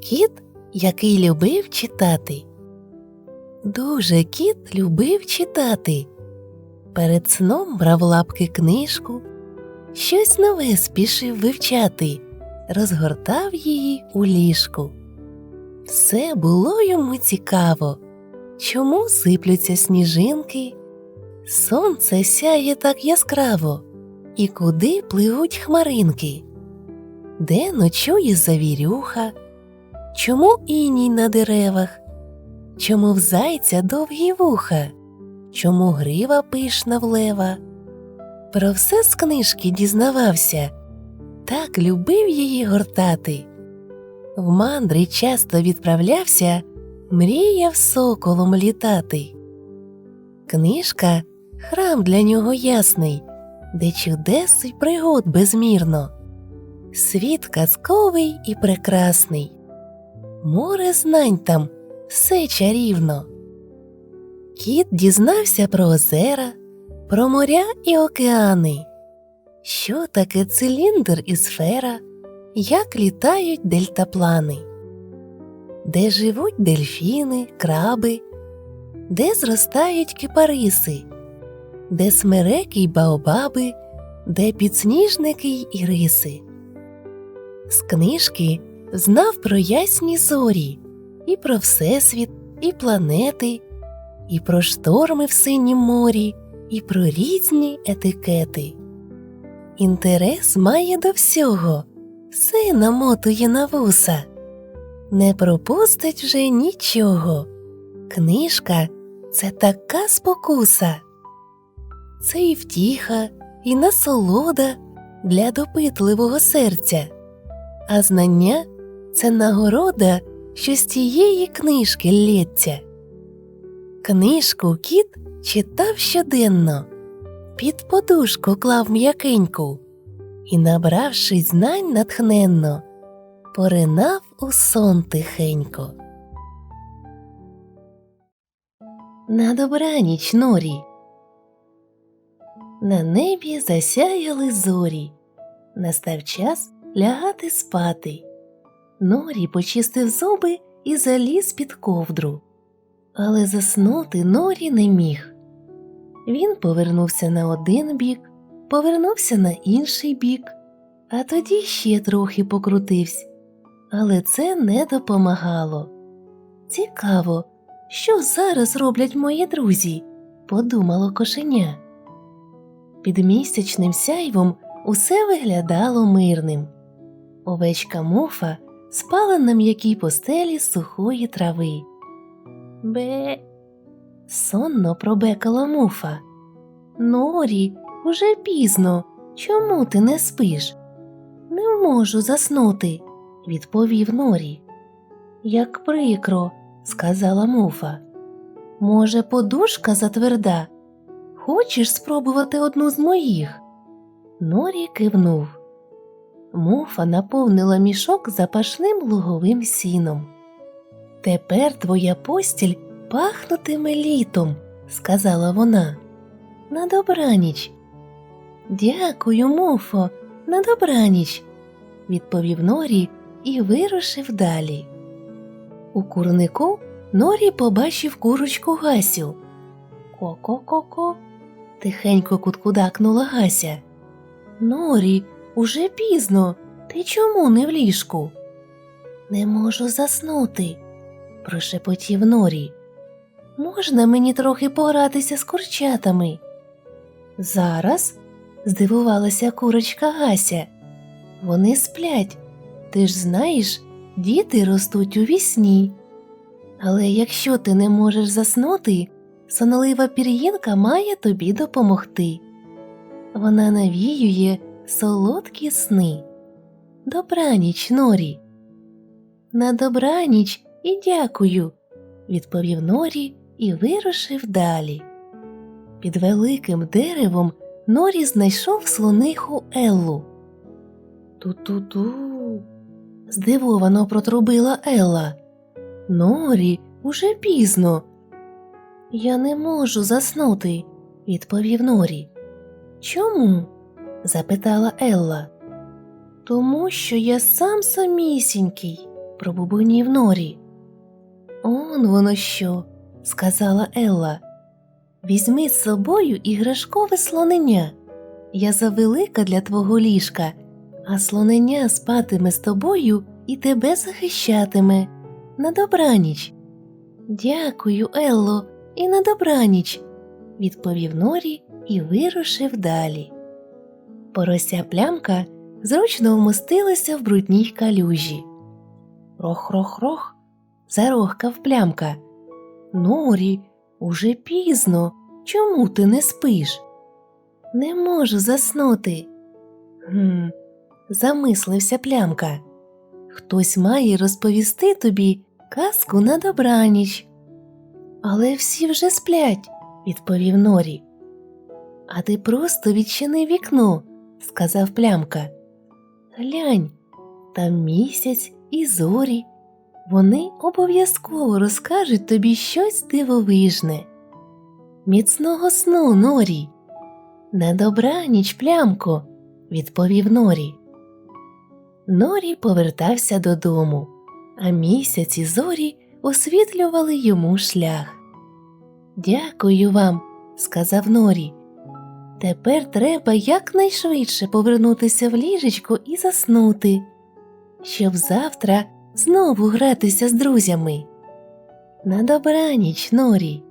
Кіт, який любив читати. Дуже кіт любив читати. Перед сном брав лапки книжку, щось нове спішив вивчати, розгортав її у ліжку. Все було йому цікаво, чому сиплються сніжинки, сонце сяє так яскраво, і куди пливуть хмаринки, де ночує завірюха, чому іній на деревах, чому в зайця довгі вуха, чому грива пишна в лева. Про все з книжки дізнавався, так любив її гортати. В мандри часто відправлявся, мріяв соколом літати. Книжка храм для нього ясний, де чудес й пригод безмірно. Світ казковий і прекрасний, море знань там все чарівно. Кіт дізнався про озера, про моря і океани, що таке циліндр і сфера, як літають дельтаплани, де живуть дельфіни, краби, де зростають кипариси, де смереки й баобаби, де підсніжники й іриси. З книжки знав про ясні зорі, і про Всесвіт, і планети, і про шторми в синім морі, і про різні етикети. Інтерес має до всього, все намотує на вуса, не пропустить вже нічого. Книжка це така спокуса, це і втіха, і насолода для допитливого серця, а знання це нагорода, що з тієї книжки лється. Книжку кіт читав щоденно, під подушку клав м'якеньку і, набравшись знань натхненно, поринав у сон тихенько. На добраніч норі. На небі засяяли зорі. Настав час лягати спати. Норі почистив зуби і заліз під ковдру. Але заснути Норі не міг. Він повернувся на один бік, повернувся на інший бік, а тоді ще трохи покрутився. Але це не допомагало. Цікаво, що зараз роблять мої друзі, подумало кошеня. Під місячним сяйвом усе виглядало мирним. Овечка муфа спала на м'якій постелі сухої трави. Бе. Сонно пробекала муфа. Норі, уже пізно. Чому ти не спиш? Не можу заснути, відповів Норі. Як прикро, сказала муфа. Може, подушка затверда? Хочеш спробувати одну з моїх? Норі кивнув. Муфа наповнила мішок запашним луговим сіном. Тепер твоя постіль пахнутиме літом, сказала вона. На добраніч. Дякую, муфо, на добраніч, відповів Норі і вирушив далі. У курнику Норі побачив курочку Гасю. Ко-ко-ко-ко, тихенько куткудакнула Гася. Норі, уже пізно. Ти чому не в ліжку? Не можу заснути, прошепотів Норі. Можна мені трохи погратися з курчатами? Зараз? здивувалася курочка Гася. Вони сплять. Ти ж знаєш, діти ростуть у вісні. Але якщо ти не можеш заснути, сонолива пір'їнка має тобі допомогти. Вона навіює солодкі сни. Добраніч, Норі. На добраніч і дякую, відповів Норі і вирушив далі. Під великим деревом Норі знайшов слониху Еллу. Ту-ту-ту. здивовано протрубила Елла. Норі, уже пізно. Я не можу заснути, відповів Норі. Чому? Запитала Елла. Тому що я сам самісінький, пробубонів Норі. Он воно що, сказала Елла. Візьми з собою іграшкове слонення. Я завелика для твого ліжка, а слонення спатиме з тобою і тебе захищатиме. На добраніч. Дякую, Елло, і на добраніч, відповів Норі і вирушив далі. Порося плямка зручно вмостилася в брудній калюжі. Рох-рох-рох, зарохкав плямка. Норі, уже пізно. Чому ти не спиш? Не можу заснути. Гм, замислився плямка. Хтось має розповісти тобі казку на добраніч. Але всі вже сплять, відповів Норі. А ти просто відчини вікно, сказав плямка. Глянь, там місяць і зорі. Вони обов'язково розкажуть тобі щось дивовижне. Міцного сну, Норі. На добраніч, плямко, відповів Норі. Норі повертався додому, а місяць і зорі освітлювали йому шлях. Дякую вам, сказав Норі. Тепер треба якнайшвидше повернутися в ліжечку і заснути, щоб завтра знову гратися з друзями. На добраніч, Норі.